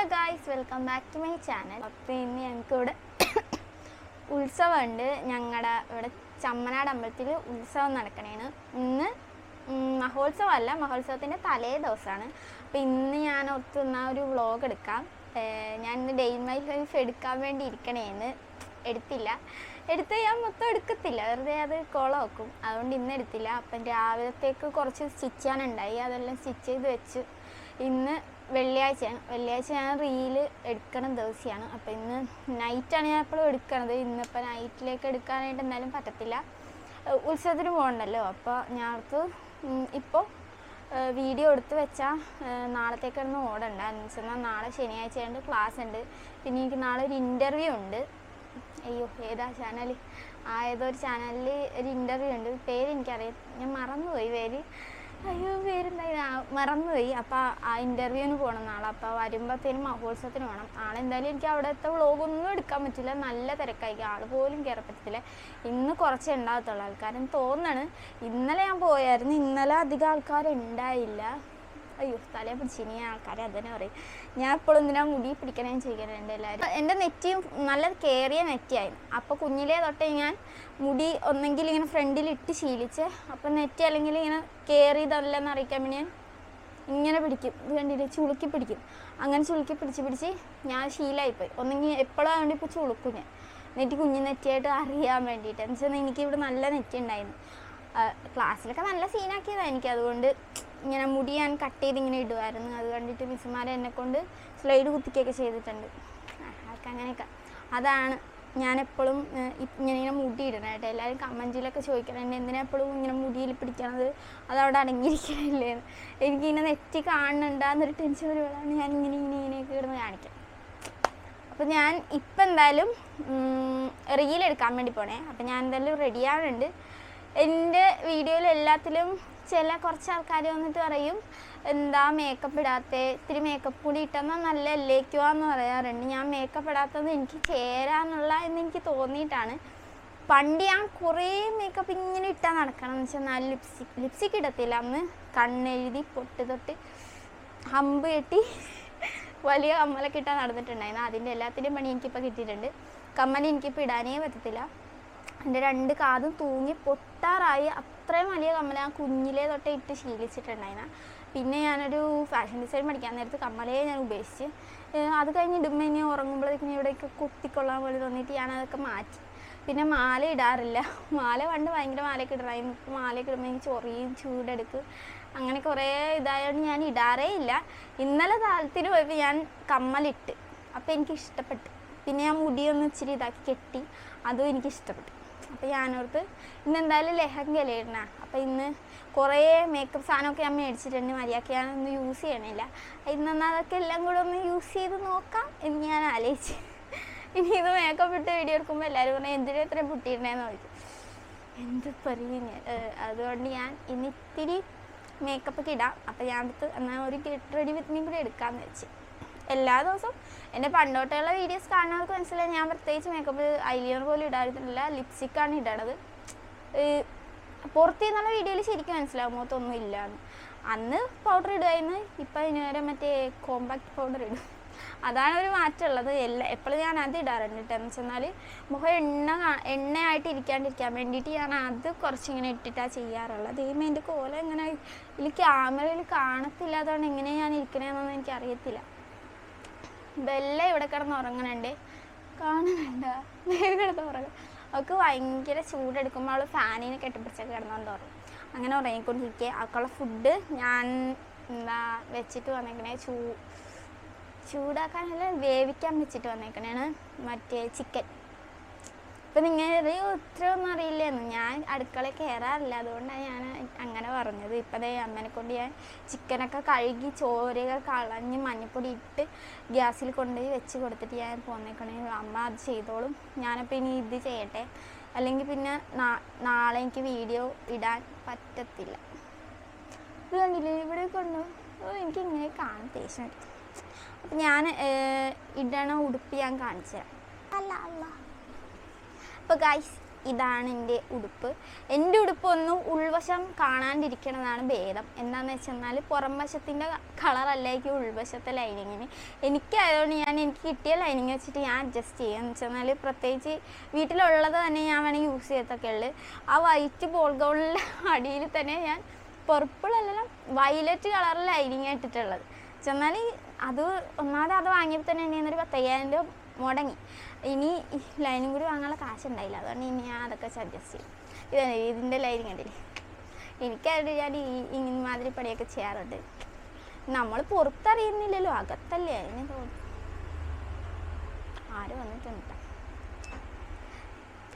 Hello guys welcome back to my channel അപ്പോൾ ഇന്ന് ഞങ്ങൾക്ക് ഇവിടെ ഉത്സവമുണ്ട്. ഞങ്ങളുടെ ഇവിടെ ചമ്മനാട് അമ്പലത്തിൽ ഉത്സവം നടക്കണേന്ന് ഇന്ന് മഹോത്സവമല്ല മഹോത്സവത്തിന്റെ തലേ ദിവസമാണ് അപ്പോൾ ഇന്ന് ഞാൻ ഒത്തുന്ന ഒരു വ്ളോഗ് എടുക്കാം. ഞാൻ ഇന്ന് ഡെയിൽ മൈ ലൈഫ് എടുക്കാൻ വേണ്ടി ഇരിക്കണേന്ന് എടുത്തില്ല. എടുത്ത് ഞാൻ മൊത്തം എടുക്കത്തില്ല. വെറുതെ അത് കുളമാക്കും. അതുകൊണ്ട് ഇന്ന് എടുത്തില്ല. അപ്പം രാവിലത്തേക്ക് കുറച്ച് സ്റ്റിച്ച് ചെയ്യാനുണ്ടായി. അതെല്ലാം സ്റ്റിച്ച് ചെയ്ത് വെച്ചു ഇന്ന് വെള്ളിയാഴ്ചയാണ് വെള്ളിയാഴ്ച ഞാൻ റീൽ എടുക്കണ ദിവസമാണ് അപ്പോൾ ഇന്ന് നൈറ്റാണ് ഞാൻ എപ്പോഴും എടുക്കണത്. ഇന്നിപ്പോൾ നൈറ്റിലേക്ക് എടുക്കാനായിട്ട് എന്തായാലും പറ്റത്തില്ല. ഉത്സവത്തിന് പോകണ്ടല്ലോ അപ്പോൾ ഞങ്ങൾക്ക് ഇപ്പോൾ വീഡിയോ എടുത്ത് വെച്ചാൽ നാളത്തേക്കൊന്ന് ഓടണ്ട. എന്ന് വെച്ചാൽ നാളെ ശനിയാഴ്ച ഉണ്ട് ക്ലാസ് ഉണ്ട്. പിന്നെ എനിക്ക് നാളെ ഒരു ഇന്റർവ്യൂ ഉണ്ട്. അയ്യോ ഏതാ ചാനൽ ആ ഏതോ ഒരു ചാനലിൽ ഒരു ഇന്റർവ്യൂ ഉണ്ട്. പേര് എനിക്കറിയാം ഞാൻ മറന്നുപോയി പേര്. അയ്യോ പേരെന്തായി മറന്നുപോയി. അപ്പോൾ ആ ഇന്റർവ്യൂവിന് പോകണം നാളെ. അപ്പോൾ വരുമ്പോഴത്തേനും മഹോത്സവത്തിന് പോകണം നാളെ എന്തായാലും എനിക്ക് അവിടുത്തെ വ്ളോഗൊന്നും എടുക്കാൻ പറ്റില്ല. നല്ല തിരക്കായിരിക്കും. ആൾ പോലും കയറാൻ പറ്റത്തില്ല. ഇന്ന് കുറച്ചേ ഉണ്ടാകത്തുള്ളൂ. ആൾക്കാരെന്ന് തോന്നണ്. ഇന്നലെ ഞാൻ പോയായിരുന്നു. ഇന്നലെ അധികം ആൾക്കാരുണ്ടായില്ല. അയ്യോ തലയെ പിടിച്ചിനി ആൾക്കാരെ അതന്നെ പറയും. ഞാൻ എപ്പോഴും എന്തിനാ മുടി പിടിക്കണേന്ന് എന്റെ എല്ലാവരും. എന്റെ നെറ്റിയും നല്ല കയറിയ നെറ്റിയായിരുന്നു. അപ്പോൾ കുഞ്ഞിലേ തൊട്ടേ ഞാൻ മുടി ഒന്നെങ്കിൽ ഇങ്ങനെ ഫ്രണ്ടിൽ ഇട്ട് ശീലിച്ച് അപ്പം നെറ്റി അല്ലെങ്കിൽ ഇങ്ങനെ കയറിയതല്ലെന്ന് അറിയിക്കാൻ വേണ്ടി ഞാൻ ഇങ്ങനെ പിടിക്കും. കണ്ടിട്ട് ചുളുക്കി പിടിക്കും. അങ്ങനെ ചുളുക്കി പിടിച്ച് പിടിച്ച് ഞാൻ ശീലമായിപ്പോയി ഒന്നെങ്കിൽ എപ്പോഴും അതുകൊണ്ട് ഇപ്പോൾ ചുളുക്കും ഞാൻ. നെറ്റി കുഞ്ഞു നെറ്റിയായിട്ട് അറിയാൻ വേണ്ടിയിട്ട്. എന്ന് വെച്ചാൽ എനിക്കിവിടെ നല്ല നെറ്റി ഉണ്ടായിരുന്നു. ക്ലാസ്സിലൊക്കെ നല്ല സീനാക്കിയതാണ് എനിക്ക്. അതുകൊണ്ട് ഇങ്ങനെ മുടി ഞാൻ കട്ട് ചെയ്ത് ഇങ്ങനെ ഇടുമായിരുന്നു അത് കണ്ടിട്ട് മിസ്സുമാരെ എന്നെ കൊണ്ട് സ്ലൈഡ് കുത്തിക്കുകയൊക്കെ ചെയ്തിട്ടുണ്ട്. അതൊക്കെ അങ്ങനെയൊക്കെ. അതാണ് ഞാൻ എപ്പോഴും ഇങ്ങനെ ഇങ്ങനെ മുടി ഇടണം കേട്ടോ. എല്ലാവരും കമന്റിലൊക്കെ ചോദിക്കണം എന്തിനാ എപ്പോഴും ഇങ്ങനെ മുടിയിൽ പിടിക്കണത്? അതവിടെ അടങ്ങിയിരിക്കണില്ലേ? എനിക്കിങ്ങനെ നെറ്റി കാണുന്നുണ്ടാന്നൊരു ടെൻഷൻ വരുമ്പോഴാണ് ഞാൻ ഇങ്ങനെ ഇങ്ങനെ ഇങ്ങനെയൊക്കെ ഇടുന്ന് കാണിക്കാം അപ്പോൾ ഞാൻ ഇപ്പം എന്തായാലും റീൽ എടുക്കാൻ വേണ്ടി പോണേ. അപ്പോൾ ഞാൻ എന്തായാലും റെഡി ആവുന്നുണ്ട് എന്റെ വീഡിയോയിൽ എല്ലാത്തിലും ചില കുറച്ച് ആൾക്കാർ വന്നിട്ട് പറയും എന്താ മേക്കപ്പ് ഇടാത്ത? ഇത്തിരി മേക്കപ്പ് കൂടി ഇട്ടെന്നാൽ നല്ല അല്ലേക്കുവാന്ന് പറയാറുണ്ട്. ഞാൻ മേക്കപ്പ് ഇടാത്തത് എനിക്ക് ചേരാന്നുള്ള എന്ന് എനിക്ക് തോന്നിയിട്ടാണ്. പണ്ട് ഞാൻ കുറേ മേക്കപ്പ് ഇങ്ങനെ ഇട്ടാൽ നടക്കണം എന്ന് വെച്ചാൽ നല്ല ലിപ്സ്റ്റിക് ലിപ്സ്റ്റിക് ഇടത്തില്ല. അന്ന് കണ്ണെഴുതി പൊട്ട് തൊട്ട് ഹമ്പ് കെട്ടി വലിയ കമ്മലൊക്കെ ഇട്ടാൽ നടന്നിട്ടുണ്ടായിരുന്നു. അതിന്റെ എല്ലാത്തിന്റെയും പണി എനിക്കിപ്പോൾ കിട്ടിയിട്ടുണ്ട്. കമ്മൽ എനിക്കിപ്പോൾ ഇടാനേ പറ്റത്തില്ല. എന്റെ രണ്ട് കാതും തൂങ്ങി പൊട്ടാറായി. അത്രയും വലിയ കമ്മൽ ഞാൻ കുഞ്ഞിലേ തൊട്ടേ ഇട്ട് ശീലിച്ചിട്ടുണ്ടായിരുന്ന പിന്നെ ഞാനൊരു ഫാഷൻ ഡിസൈൻ പഠിക്കാൻ നേരത്ത് കമ്മലേ ഞാൻ ഉപേക്ഷിച്ച്. അത് കഴിഞ്ഞ് ഇടുമ്പോൾ ഇനി ഉറങ്ങുമ്പോഴേക്കും ഇവിടെയൊക്കെ കുത്തിക്കൊള്ളാൻ പോലെ തോന്നിയിട്ട് ഞാനതൊക്കെ മാറ്റി. പിന്നെ മാല ഇടാറില്ല. മാല പണ്ട് ഭയങ്കര മാലയൊക്കെ ഇടറായിരുന്നു ഇപ്പോൾ മാലയൊക്കെ ഇടുമ്പോൾ എനിക്ക് ചൊറിയും ചൂടെടുക്കും അങ്ങനെ കുറേ ഇതായതുകൊണ്ട് ഞാൻ ഇടാറേ ഇല്ല. ഇന്നലെ താലത്തിന് പോയപ്പോൾ ഞാൻ കമ്മലിട്ട്. അപ്പോൾ എനിക്ക് ഇഷ്ടപ്പെട്ടു പിന്നെ ഞാൻ മുടിയൊന്ന് ഇച്ചിരി ഇതാക്കി കെട്ടി. അതും എനിക്ക് ഇഷ്ടപ്പെട്ടു അപ്പോൾ ഞാനോർത്ത് ഇന്ന് എന്തായാലും ലെഹങ്ക ഇടണ അപ്പോൾ ഇന്ന് കുറേ മേക്കപ്പ് സാധനമൊക്കെ ഞാൻ മേടിച്ചിട്ടുണ്ട് മര്യാദയ്ക്ക് ഞാനൊന്നും യൂസ് ചെയ്യണില്ല. ഇന്നൊന്ന് അതൊക്കെ എല്ലാം കൂടെ ഒന്ന് യൂസ് ചെയ്ത് നോക്കാം എന്ന് ഞാൻ ആലോചിച്ച്. ഇനി ഇത് മേക്കപ്പ് ഇട്ട് വീഡിയോ എടുക്കുമ്പോൾ എല്ലാവരും പറഞ്ഞാൽ എന്തിനാ ഇത്രയും പൊട്ടിയിടണേന്ന് ചോദിക്കും. എന്ത് പറയും അതുകൊണ്ട് ഞാൻ ഇന്ന് ഇത്തിരി മേക്കപ്പ് ഒക്കെ ഇടാം. അപ്പം ഞാൻ അടുത്ത് എന്നാൽ ഒരു ഗെറ്റ് റെഡി വിത്ത് മീ കൂടി എടുക്കാമെന്ന് വെച്ച്. എല്ലാ ദിവസവും എന്റെ പണ്ടോട്ടുള്ള വീഡിയോസ് കാണുന്നവർക്ക് മനസ്സിലായി. ഞാൻ പ്രത്യേകിച്ച് മേക്കപ്പ് ഐലിയർ പോലും ഇടാറില്ല ലിപ്സ്റ്റിക്കാണ് ഇടണത്. പുറത്തു നിന്നുള്ള വീഡിയോയിൽ ശരിക്കും മനസ്സിലാവും. മുഖത്തൊന്നും ഇല്ലാന്ന്. അന്ന് പൗഡർ ഇടുമായിരുന്നു ഇപ്പം അതിന് നേരം മറ്റേ കോമ്പാക്ട് പൗഡർ ഇടും. അതാണ് ഒരു മാറ്റമുള്ളത്. എല്ലാ എപ്പോഴും ഞാൻ അത് ഇടാറുണ്ട് കേട്ടോ എന്ന് വെച്ചെന്നാൽ മുഖം എണ്ണ എണ്ണയായിട്ട് ഇരിക്കാണ്ടിരിക്കാൻ വേണ്ടിയിട്ട് ഞാൻ അത് കുറച്ചിങ്ങനെ ഇട്ടിട്ടാണ് ചെയ്യാറുള്ളത്. ദൈവം എന്റെ കോലം എങ്ങനെ ഇതിൽ ക്യാമറയിൽ കാണത്തില്ല. എങ്ങനെയാണ് എങ്ങനെ ഞാൻ ഇരിക്കണേന്നൊന്നും എനിക്ക് അറിയത്തില്ല ബെല്ല ഇവിടെ കിടന്ന് ഉറങ്ങണുണ്ട്. കാണുന്നുണ്ട്? വേഗം കിടന്ന് ഉറങ്ങും. അവൾക്ക് ഭയങ്കര ചൂടെടുക്കുമ്പോൾ അവൾ ഫാനിനെ കെട്ടിപ്പിടിച്ചൊക്കെ കിടന്നുകൊണ്ട് ഉറങ്ങും. അങ്ങനെ ഉറങ്ങിക്കൊണ്ടിരിക്കുക അവൾക്കുള്ള ഫുഡ് ഞാൻ എന്താ വെച്ചിട്ട് വന്നേക്കണേ. ചൂ ചൂടാക്കാനല്ല വേവിക്കാൻ വെച്ചിട്ട് വന്നേക്കണേ മറ്റേ ചിക്കൻ ഇപ്പം നിങ്ങൾ അറിയോ ഇത്രയൊന്നും അറിയില്ലായിരുന്നു ഞാൻ അടുക്കള കയറാറില്ല അതുകൊണ്ടാണ് ഞാൻ അങ്ങനെ പറഞ്ഞത്. ഇപ്പം ദേ അമ്മനെ കൊണ്ട് ഞാൻ ചിക്കനൊക്കെ കഴുകി ചോരയൊക്കെ കളഞ്ഞ് മഞ്ഞപ്പൊടി ഇട്ട് ഗ്യാസിൽ കൊണ്ടുപോയി വെച്ച് കൊടുത്തിട്ട് ഞാൻ പോന്നേക്കണേ. അമ്മ അത് ചെയ്തോളും. ഞാനപ്പോൾ ഇനി ഇത് ചെയ്യട്ടെ. അല്ലെങ്കിൽ പിന്നെ നാളെ എനിക്ക് വീഡിയോ ഇടാൻ പറ്റത്തില്ല. ഇത് കണ്ടില്ലേ? ഇവിടെ കൊണ്ടു? എനിക്ക് ഇങ്ങനെ കാണാൻ ദേഷ്യം അപ്പം ഞാൻ ഇടണ ഉടുപ്പ് ഞാൻ കാണിച്ചു തരാം അല്ല അല്ല. അപ്പോൾ ഗൈസ് ഇതാണ് എന്റെ ഉടുപ്പ്. എന്റെ ഉടുപ്പ് ഒന്നും ഉൾവശം കാണാണ്ടിരിക്കണതാണ് ഭേദം. എന്താണെന്ന് വെച്ചെന്നാൽ പുറം വശത്തിന്റെ കളറല്ലായിരിക്കും ഉൾവശത്തെ ലൈനിങ്ങിന് എനിക്കായതുകൊണ്ട് ഞാൻ എനിക്ക് കിട്ടിയ ലൈനിങ് വെച്ചിട്ട് ഞാൻ അഡ്ജസ്റ്റ് ചെയ്യുക എന്ന് വെച്ചെന്നാൽ പ്രത്യേകിച്ച് വീട്ടിലുള്ളത് തന്നെ ഞാൻ വേണമെങ്കിൽ യൂസ് ചെയ്യത്തൊക്കെ ഉള്ളു. ആ വൈറ്റ് ബോൾ ഗൗണിന്റെ അടിയിൽ തന്നെ ഞാൻ പർപ്പിൾ അല്ലല്ലോ വയലറ്റ് കളറിൽ ലൈനിങ് ആയിട്ടിട്ടുള്ളത് ചെന്നാൽ അത് ഒന്നാമത് അത് വാങ്ങിയപ്പോൾ തന്നെ എന്റെ ഒരു പത്തയ്യായിരം രൂപ മുടങ്ങി. ഇനി ലൈനിങ് കൂടി വാങ്ങാനുള്ള കാശുണ്ടായില്ല. അതുകൊണ്ട് ഇനി ഞാൻ അതൊക്കെ അഡ്ജസ്റ്റ് ചെയ്യും. ഇതാണ് ഇതിന്റെ ലൈനിങ് കണ്ടില്ലേ? എനിക്കായിട്ട് ഞാൻ ഈ ഇങ്ങനെ മാതിരി പണിയൊക്കെ ചെയ്യാറുണ്ട്. നമ്മൾ പുറത്തറിയുന്നില്ലല്ലോ അകത്തല്ലേ? അതിന് തോന്നുന്നു. ആര് വന്നിട്ടുണ്ട്? ട്ടോ.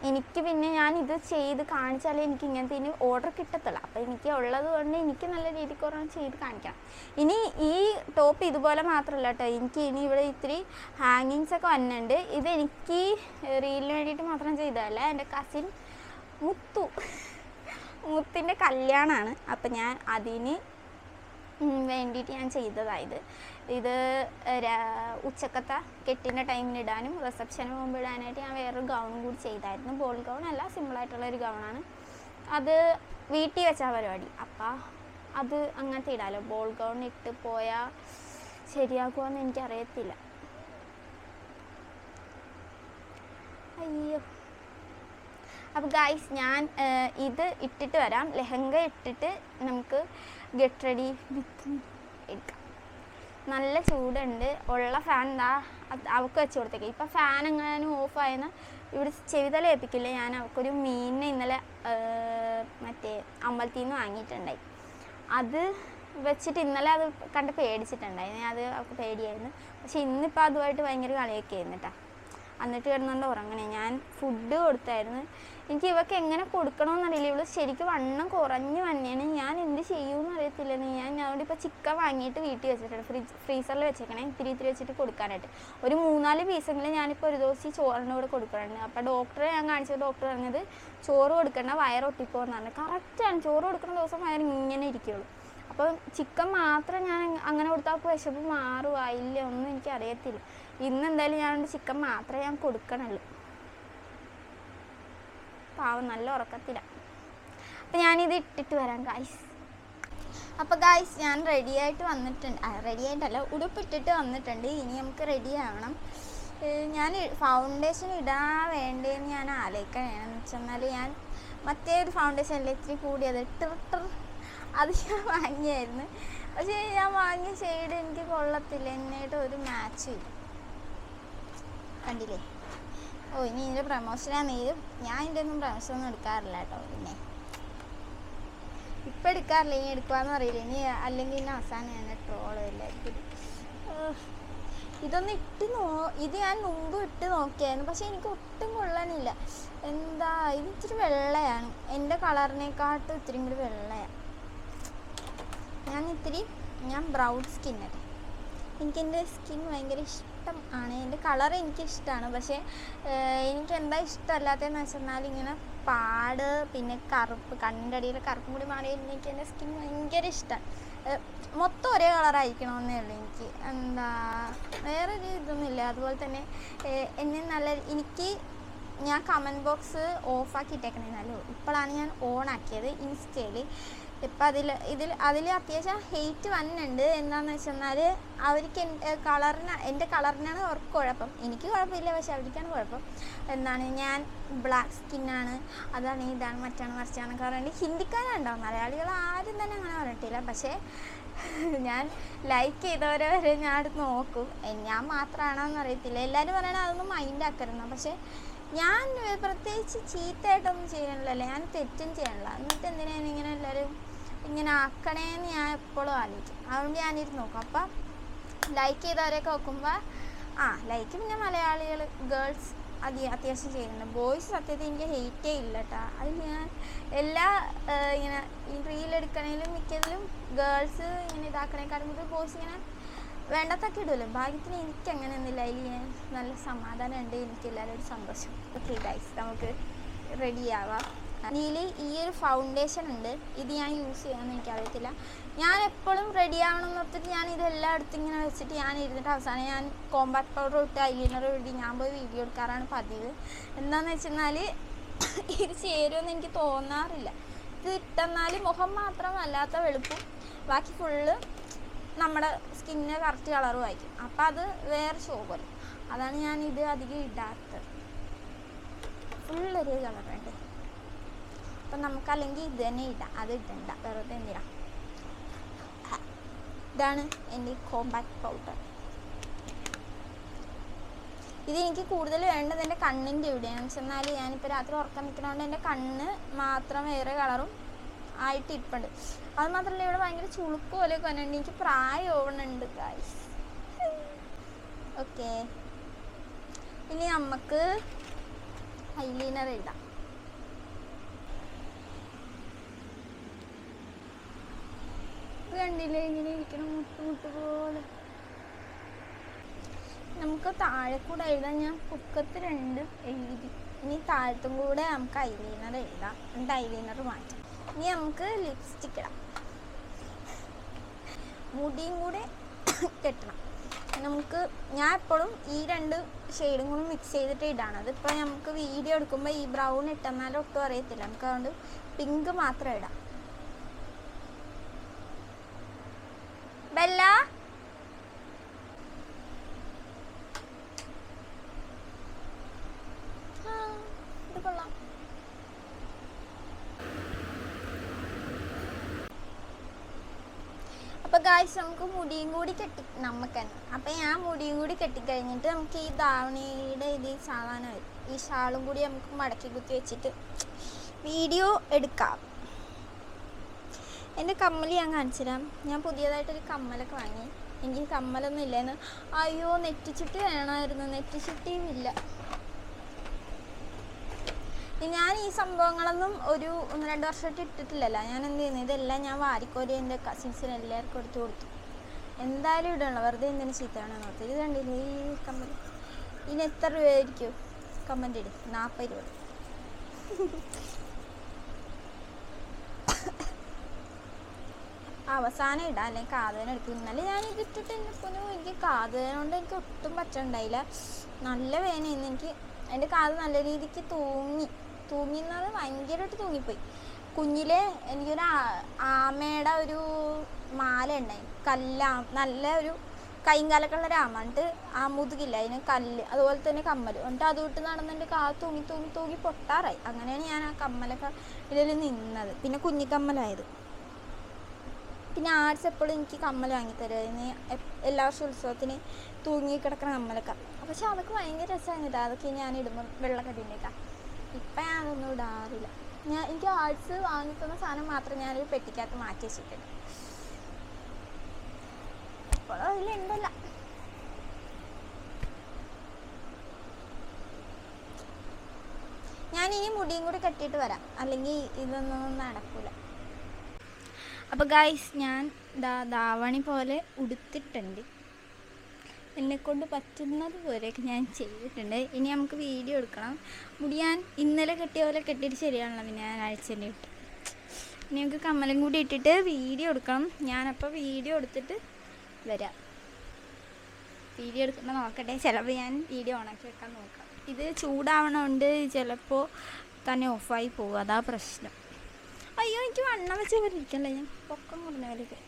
എനിക്ക് പിന്നെ ഞാൻ ഇത് ചെയ്ത് കാണിച്ചാലേ എനിക്ക് ഇങ്ങനത്തെ ഇനി ഓർഡർ കിട്ടത്തുള്ളൂ. അപ്പോൾ എനിക്ക് ഉള്ളത് കൊണ്ട് എനിക്ക് നല്ല രീതിക്ക് ഒരെണ്ണം ചെയ്ത് കാണിക്കാം ഇനി ഈ ടോപ്പ് ഇതുപോലെ മാത്രമല്ല കേട്ടോ. എനിക്ക് ഇനി ഇവിടെ ഇത്തിരി ഹാങ്ങിങ്സ് ഒക്കെ വന്നിട്ടുണ്ട്. ഇത് എനിക്ക് റീലിന് വേണ്ടിയിട്ട് മാത്രം ചെയ്തതല്ല. എന്റെ കസിൻ മുത്തു. മുത്തിന്റെ കല്യാണമാണ് അപ്പം ഞാൻ അതിന് വേണ്ടിയിട്ട് ഞാൻ ചെയ്തതായത് ഇത് ഉച്ചക്കത്തെ കെട്ടിന്റെ ടൈമിന് ഇടാനും റിസപ്ഷന് മുമ്പ് ഇടാനായിട്ട് ഞാൻ വേറൊരു ഗൗണും കൂടി ചെയ്തായിരുന്നു. ബോൾ ഗൗൺ അല്ല സിമ്പിളായിട്ടുള്ള ഒരു ഗൗണാണ് അത് വീട്ടിൽ വെച്ച പരിപാടി. അപ്പം അത് അങ്ങനത്തെ ഇടാലോ. ബോൾ ഗൗൺ ഇട്ട് പോയാൽ ശരിയാക്കുമെന്ന് എനിക്കറിയത്തില്ല. അയ്യോ. അപ്പോൾ ഗായ്സ് ഞാൻ ഇത് ഇട്ടിട്ട് വരാം. ലെഹങ്ക ഇട്ടിട്ട് നമുക്ക് ഗെറ്റ് റെഡി വിത്ത് നല്ല ചൂടുണ്ട്. ഉള്ള ഫാൻ എന്താ അവൾക്ക് വെച്ച് കൊടുത്തേക്ക്. ഇപ്പം ഫാൻ എങ്ങാനും ഓഫായെന്ന് ഇവിടെ ചെവിതല ഏൽപ്പിക്കില്ല. ഞാൻ അവൾക്കൊരു മീനിനെ ഇന്നലെ മറ്റേ അമ്പലത്തിൽ നിന്ന് വാങ്ങിയിട്ടുണ്ടായി. അത് വെച്ചിട്ട് ഇന്നലെ അത് കണ്ട് പേടിച്ചിട്ടുണ്ടായി. അത് അവൾക്ക് പേടിയായിരുന്നു. പക്ഷെ ഇന്നിപ്പോൾ അതുമായിട്ട് ഭയങ്കര കളിയൊക്കെ ആയിരുന്നു കേട്ടോ എന്നിട്ട് കിടന്നുകൊണ്ട് ഉറങ്ങണേ. ഞാൻ ഫുഡ് കൊടുത്തായിരുന്നു. എനിക്ക് ഇവക്ക് എങ്ങനെ കൊടുക്കണമെന്നറിയില്ല ഇവൾ ശരിക്കും വണ്ണം കുറഞ്ഞു വന്നെയാണ് ഞാൻ എന്ത് ചെയ്യുമെന്ന് അറിയത്തില്ല ഞാൻ ഞാനോട് ഇപ്പോൾ ചിക്കൻ വാങ്ങിയിട്ട് വീട്ടിൽ വെച്ചിട്ടുണ്ട്. ഫ്രിഡ്ജ് ഫ്രീസറിൽ വെച്ചേക്കണേ. ഇത്തിരി ഇത്തിരി വെച്ചിട്ട് കൊടുക്കാനായിട്ട്. ഒരു മൂന്നാൽ പീസെങ്കിലും ഞാനിപ്പോൾ ഒരു ദിവസം ചോറിന്റെ കൂടെ കൊടുക്കാറുണ്ട് അപ്പോൾ ഡോക്ടറെ ഞാൻ കാണിച്ചത്. ഡോക്ടർ പറഞ്ഞത് ചോറ് കൊടുക്കണ്ട വയറൊട്ടിപ്പോന്നാണ് കറക്റ്റാണ് ചോറ് കൊടുക്കുന്ന ദിവസം വയറ് ഇങ്ങനെ ഇരിക്കുള്ളൂ. അപ്പോൾ ചിക്കൻ മാത്രം ഞാൻ അങ്ങനെ കൊടുത്താൽ വിശപ്പ് മാറുമോ ഇല്ല ഒന്നും എനിക്ക് അറിയത്തില്ല ഇന്ന് എന്തായാലും ഞാൻ ചിക്കൻ മാത്രമേ ഞാൻ കൊടുക്കണുള്ളൂ. പാവം നല്ല ഉറക്കത്തില്ല അപ്പം ഞാനിത് ഇട്ടിട്ട് വരാം ഗായ്സ് അപ്പോൾ ഗായ്സ് ഞാൻ റെഡി ആയിട്ട് വന്നിട്ടുണ്ട്. റെഡി ആയിട്ടല്ല ഉടുപ്പിട്ടിട്ട് വന്നിട്ടുണ്ട്. ഇനി നമുക്ക് റെഡി ആവണം. ഞാൻ ഫൗണ്ടേഷൻ ഇടാൻ വേണ്ടതെന്ന് ഞാൻ ആലോചിക്കണേന്ന് വെച്ചെന്നാൽ ഞാൻ മറ്റേ ഒരു ഫൗണ്ടേഷൻ അല്ലേ ഇത്തിരി കൂടിയത് ടിർട്ടർ അത് ഞാൻ വാങ്ങിയായിരുന്നു. പക്ഷേ ഞാൻ വാങ്ങിയ ഷെയ്ഡ് എനിക്ക് കൊള്ളത്തില്ല. എന്നായിട്ട് ഒരു മാച്ച് ഇല്ല. കണ്ടില്ലേ? ഓ ഇനി ഇതിന്റെ പ്രമോഷനാണ് നേരും. ഞാൻ ഇതിന്റെ ഒന്നും പ്രമോഷൻ ഒന്നും എടുക്കാറില്ല കേട്ടോ പിന്നെ. ഇപ്പം എടുക്കാറില്ല. ഇനി എടുക്കുവാന്ന് അറിയില്ല ഇനി അല്ലെങ്കിൽ ഇനി അവസാനം ഞാൻ ട്രോൾ എല്ലാവർക്കും ഇതൊന്ന് ഇട്ട് നോ ഇത് ഞാൻ മുമ്പ് ഇട്ട് നോക്കിയായിരുന്നു. പക്ഷെ എനിക്ക് ഒട്ടും കൊള്ളാനില്ല. എന്താ ഇത് ഇത്തിരി വെള്ളയാണ്. എന്റെ കളറിനെക്കാട്ടും ഇത്തിരി കൂടി വെള്ളയാണ് ഞാൻ ഇത്തിരി ഞാൻ ബ്രൗൺ സ്കിന്നല്ലേ എനിക്ക് എന്റെ സ്കിൻ ഭയങ്കര ഇഷ്ടം ആണ്. എന്റെ കളർ എനിക്ക് ഇഷ്ടമാണ് പക്ഷേ എനിക്ക് എന്താ ഇഷ്ടമല്ലാത്തതെന്ന് വെച്ചെന്നാൽ ഇങ്ങനെ പാട് പിന്നെ കറുപ്പ് കണ്ണിന്റെ അടിയിൽ കറുപ്പും കൂടി മാറി എനിക്ക് എന്റെ സ്കിൻ ഭയങ്കര ഇഷ്ടമാണ് മൊത്തം ഒരേ കളറായിരിക്കണമെന്നേ ഉള്ളൂ എനിക്ക്. എന്താ വേറെ ഒരു ഇതൊന്നുമില്ല. അതുപോലെ തന്നെ എന്നെ നല്ല എനിക്ക് ഞാൻ കമന്റ് ബോക്സ് ഓഫാക്കിയിട്ടേക്കണേന്നല്ലോ ഇപ്പോഴാണ് ഞാൻ ഓൺ ആക്കിയത് ഇൻസ്റ്റയിൽ. ഇപ്പം അതിൽ ഇതിൽ അതിൽ അത്യാവശ്യം ഹെയ്റ്റ് വന്നിട്ടുണ്ട്. എന്താണെന്ന് വെച്ചെന്നാൽ അവർക്ക് കളറിന് എന്റെ കളറിനാണ് അവർക്ക് കുഴപ്പം. എനിക്ക് കുഴപ്പമില്ല പക്ഷെ അവർക്കാണ് കുഴപ്പം. എന്താണ് ഞാൻ ബ്ലാക്ക് സ്കിന്നാണ് അതാണ് ഇതാണ് മറ്റാണ് മറിച്ചാണ് കാരണം ഹിന്ദിക്കാരുണ്ടാവും മലയാളികൾ ആരും തന്നെ അങ്ങനെ പറഞ്ഞിട്ടില്ല. പക്ഷേ ഞാൻ ലൈക്ക് ചെയ്തവരെ വരെ ഞാൻ അടുത്ത് നോക്കും. ഞാൻ മാത്രമാണോന്ന് അറിയത്തില്ല. എല്ലാവരും പറയണത് അതൊന്നും മൈൻഡ് ആക്കരുന്ന പക്ഷേ ഞാൻ പ്രത്യേകിച്ച് ചീത്തയായിട്ടൊന്നും ചെയ്യണില്ലല്ലോ ഞാൻ തെറ്റും ചെയ്യണില്ല എന്നിട്ട് എന്തിനാണ് ഇങ്ങനെ എല്ലാവരും ഇങ്ങനെ ആക്കണേന്ന് ഞാൻ എപ്പോഴും ആലോചിക്കും. അതുകൊണ്ട് ഞാനിരുന്ന് നോക്കും. അപ്പം ലൈക്ക് ചെയ്തവരെയൊക്കെ നോക്കുമ്പോൾ ആ ലൈക്ക് പിന്നെ മലയാളികൾ ഗേൾസ് അതി അത്യാവശ്യം ചെയ്യുന്നുണ്ട്. ബോയ്സ് സത്യത്തിൽ എനിക്ക് ഹെയ്റ്റേ ഇല്ല കേട്ടോ അത് ഞാൻ എല്ലാ ഇങ്ങനെ റീൽ എടുക്കണേലും മിക്കതിലും ഗേൾസ് ഇങ്ങനെ ഇതാക്കണേക്കാളും കൂടുതൽ ബോയ്സ് ഇങ്ങനെ വേണ്ടത്തൊക്കെ ഇടുമല്ലോ ഭാഗ്യത്തിന് എനിക്ക് അങ്ങനെ ഒന്നുമില്ല അതിൽ ഞാൻ നല്ല സമാധാനം ഉണ്ട്. എനിക്ക് എല്ലാവരും ഒരു സന്തോഷം. ഓക്കെ ഗൈസ് നമുക്ക് റെഡി ആവാം. ഇതിൽ ഈ ഒരു ഫൗണ്ടേഷൻ ഉണ്ട്. ഇത് ഞാൻ യൂസ് ചെയ്യാമെന്ന് എനിക്കറിയത്തില്ല. ഞാൻ എപ്പോഴും റെഡി ആവണം എന്ന് ഓർത്തിട്ട് ഞാൻ ഇതെല്ലായിടത്തും ഇങ്ങനെ വെച്ചിട്ട് ഞാൻ ഇരുന്നിട്ട് അവസാനം ഞാൻ കോമ്പാക്ട് പൗഡർ ഇട്ട് ഐലൈനർ ഇട്ട് ഞാൻ പോയി വീഡിയോ എടുക്കാറാണ് പതിവ്. എന്താണെന്ന് വെച്ചെന്നാൽ ഇത് ചേരുമെന്ന് എനിക്ക് തോന്നാറില്ല. ഇത് ഇട്ടെന്നാൽ മുഖം മാത്രം അല്ലാത്ത വെളുപ്പും ബാക്കി ഫുള്ള് നമ്മുടെ സ്കിന്നിന് കറക്റ്റ് കളറും ആയിരിക്കും. അപ്പം അത് വേറെ ഷോ അതാണ് ഞാൻ ഇത് അധികം ഇടാത്തത്. ഫുള്ളൊരു കളറുണ്ട് അപ്പം നമുക്കല്ലെങ്കിൽ ഇത് തന്നെ ഇടാം. അത് ഇടണ്ട. വെറുതെ എന്തിനാ? ഇതാണ് എന്റെ കോമ്പാക്ട് പൗഡർ ഇതെനിക്ക് കൂടുതൽ വേണ്ടത് എന്റെ കണ്ണിന്റെ ഇവിടെയാണ്. ചെന്നാൽ ഞാനിപ്പോൾ രാത്രി ഉറക്കം നിൽക്കുന്നതുകൊണ്ട് എന്റെ കണ്ണ് മാത്രം വേറെ കളറും ആയിട്ട് ഇരിപ്പുണ്ട്. അത് മാത്രമല്ല ഇവിടെ ഭയങ്കര ചുളുക്ക് പോലെയൊക്കെ വന്നിട്ടുണ്ട്. എനിക്ക് പ്രായം ഓവണുണ്ട് ഗായ്സ് ഓക്കെ ഇനി നമുക്ക് ഐലൈനർ എഴുതാം കണ്ടില്ലേ? ഇങ്ങനെ ഇരിക്കണം മുട്ട് മുട്ട് പോലെ. നമുക്ക് താഴെ കൂടെ എഴുതാം. ഞാൻ പൊക്കത്ത് രണ്ട് എഴുതി. ഇനി താഴത്തും കൂടെ നമുക്ക് ഐലൈനർ എഴുതാം. എന്നിട്ട് ഐലൈനർ മാറ്റാം. ഇനി നമുക്ക് ലിപ്സ്റ്റിക് ഇടാം. മുടിയും കൂടെ കെട്ടണം. നമുക്ക് ഞാൻ എപ്പോഴും ഈ രണ്ട് ഷെയ്ഡും കൂടി മിക്സ് ചെയ്തിട്ട് ഇടാണ്. അതിപ്പോൾ നമുക്ക് വീഡിയോ എടുക്കുമ്പോൾ ഈ ബ്രൗൺ ഇട്ടെന്നാലും ഒട്ടും അറിയത്തില്ല. നമുക്ക് അതുകൊണ്ട് പിങ്ക് മാത്രം ഇടാം ബെല്ല ആ, ഇത് കൊള്ളാം അപ്പൊ ഗായ്സ് നമുക്ക് മുടിയും കൂടി കെട്ടി നമുക്ക് അപ്പൊ ഞാൻ മുടിയും കൂടി കെട്ടിക്കഴിഞ്ഞിട്ട് നമുക്ക് ഈ ധാവണിയുടെ ഇത് സാധാരണ വരും ഈ ഷാളും കൂടി നമുക്ക് മടക്കി കുത്തി വെച്ചിട്ട് വീഡിയോ എടുക്കാം. എന്റെ കമ്മൽ ഞാൻ കാണിച്ചു തരാം ഞാൻ പുതിയതായിട്ടൊരു കമ്മലൊക്കെ വാങ്ങി. എനിക്ക് കമ്മലൊന്നും ഇല്ലായിരുന്നു അയ്യോ നെറ്റിച്ചുട്ടി വേണമായിരുന്നു. നെറ്റിച്ചുട്ടിയും ഇല്ല. ഞാൻ ഈ സംഭവങ്ങളൊന്നും ഒരു ഒന്ന് രണ്ട് വർഷമായിട്ട് ഇട്ടിട്ടില്ലല്ലോ. ഞാൻ എന്ത് ചെയ്യുന്നു? ഇതെല്ലാം ഞാൻ വാരിക്കോരി എന്റെ കസിൻസിന് എല്ലാവർക്കും എടുത്തു കൊടുത്തു. എന്തായാലും ഇടണം? വെറുതെ എന്തിനു ചീത്തയാണ് നോക്കി ഇത് കണ്ടില്ലേ? ഈ കമ്പനി ഇനി എത്ര രൂപയായിരിക്കും? കമന്റ് ഇടും. നാൽപ്പത് രൂപ. അവസാനം ഇടാം. അല്ലെങ്കിൽ കാതുവേന എടുക്കും ഇന്നലെ ഞാൻ ഇത് ഇട്ടിട്ട് എന്റെ പൊന്നു. എനിക്ക് കാതുവേന കൊണ്ട് എനിക്ക് ഒട്ടും പറ്റുണ്ടായില്ല. നല്ല വേനയായിരുന്നു എനിക്ക് എന്റെ കാത് നല്ല രീതിക്ക് തൂങ്ങി. തൂങ്ങി എന്നത് ഭയങ്കരമായിട്ട് തൂങ്ങിപ്പോയി. കുഞ്ഞിലെ എനിക്കൊരു ആമയുടെ ഒരു മാല ഉണ്ടായി. കല്ല നല്ല ഒരു കൈകാലൊക്കെയുള്ള ഒരു ആമ. എന്നിട്ട് ആ മുതുകില്ല അതിന് കല്ല് അതുപോലെ തന്നെ കമ്മൽ എന്നിട്ട് അത് വിട്ട് നടന്നിട്ട് കാ തൂങ്ങി തൂങ്ങി തൂങ്ങി പൊട്ടാറായി. അങ്ങനെയാണ് ഞാൻ ആ കമ്മലൊക്കെ ഇതിൽ നിന്നത്. പിന്നെ കുഞ്ഞിക്കമ്മലായത് പിന്നെ ആർട്സ് എപ്പോഴും എനിക്ക് കമ്മൽ വാങ്ങിത്തരുമായിരുന്നു എല്ലാ വർഷവും ഉത്സവത്തിന് തൂങ്ങി കിടക്കുന്ന കമ്മലൊക്കെ. പക്ഷെ അതൊക്കെ ഭയങ്കര രസമായിരുന്നു. അതൊക്കെ ഞാൻ ഇടുമ്പോൾ വെള്ളക്കതിന്റെയൊക്കെ ഇപ്പം ഞാൻ അതൊന്നും ഇടാറില്ല. ഞാൻ എനിക്ക് ആർട്സ് വാങ്ങിക്കുന്ന സാധനം മാത്രം ഞാനൊരു പെട്ടിക്കകത്ത് മാറ്റി വെച്ചിട്ടുണ്ട്. ഇപ്പോഴും അതിലുണ്ടല്ല ഞാൻ ഇനി മുടിയും കൂടി കെട്ടിയിട്ട് വരാം. അല്ലെങ്കിൽ ഇതൊന്നും നടക്കൂല. അപ്പോൾ ഗായ്സ് ഞാൻ ദാ ദാവണി പോലെ ഉടുത്തിട്ടുണ്ട്. എന്നെക്കൊണ്ട് പറ്റുന്നത് പോലെയൊക്കെ ഞാൻ ചെയ്തിട്ടുണ്ട്. ഇനി നമുക്ക് വീഡിയോ എടുക്കണം. മുടി ഞാൻ ഇന്നലെ കെട്ടിയ പോലെ കെട്ടിയിട്ട് ശരിയാണല്ലോ പിന്നെ ഞാൻ ആഴ്ചയിൽ ഇട്ട്. ഇനി നമുക്ക് കമ്മലും കൂടി ഇട്ടിട്ട് വീഡിയോ എടുക്കണം. ഞാനപ്പോൾ വീഡിയോ എടുത്തിട്ട് വരാം. വീഡിയോ എടുക്കുമ്പോൾ നോക്കട്ടെ. ചിലപ്പോൾ ഞാൻ വീഡിയോ ഓണാക്കി വെക്കാൻ നോക്കാം. ഇത് ചൂടാവണമുണ്ട് ചിലപ്പോൾ തന്നെ ഓഫായി പോകും. അതാ പ്രശ്നം. അയ്യോ എനിക്ക് വണ്ണം വെച്ച പോലെ ഇരിക്കല്ലേ ഞാൻ പൊക്കം കുറഞ്ഞ പോലെയൊക്കെ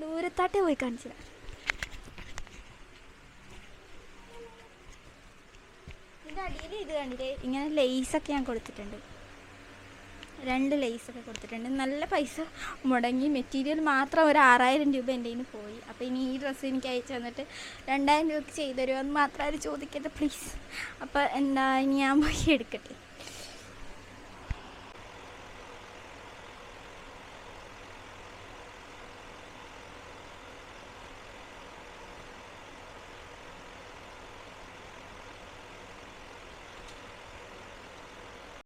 ദൂരത്താട്ടേ പോയി കാണിച്ചു അടിയിൽ ഇത് കണ്ടില്ലേ? ഇങ്ങനെ ലേസൊക്കെ ഞാൻ കൊടുത്തിട്ടുണ്ട്. രണ്ട് ലേസൊക്കെ കൊടുത്തിട്ടുണ്ട്. നല്ല പൈസ മുടങ്ങി മെറ്റീരിയൽ മാത്രം ഒരു ആറായിരം രൂപ എന്റെ നിന്ന് പോയി. അപ്പോൾ ഇനി ഈ ഡ്രസ്സ് എനിക്ക് അയച്ചു തന്നിട്ട് രണ്ടായിരം രൂപയ്ക്ക് ചെയ്തു തരുമോ എന്ന് മാത്രം ആരും ചോദിക്കട്ടെ പ്ലീസ് അപ്പോൾ എന്താ ഇനി ഞാൻ പോയി എടുക്കട്ടെ.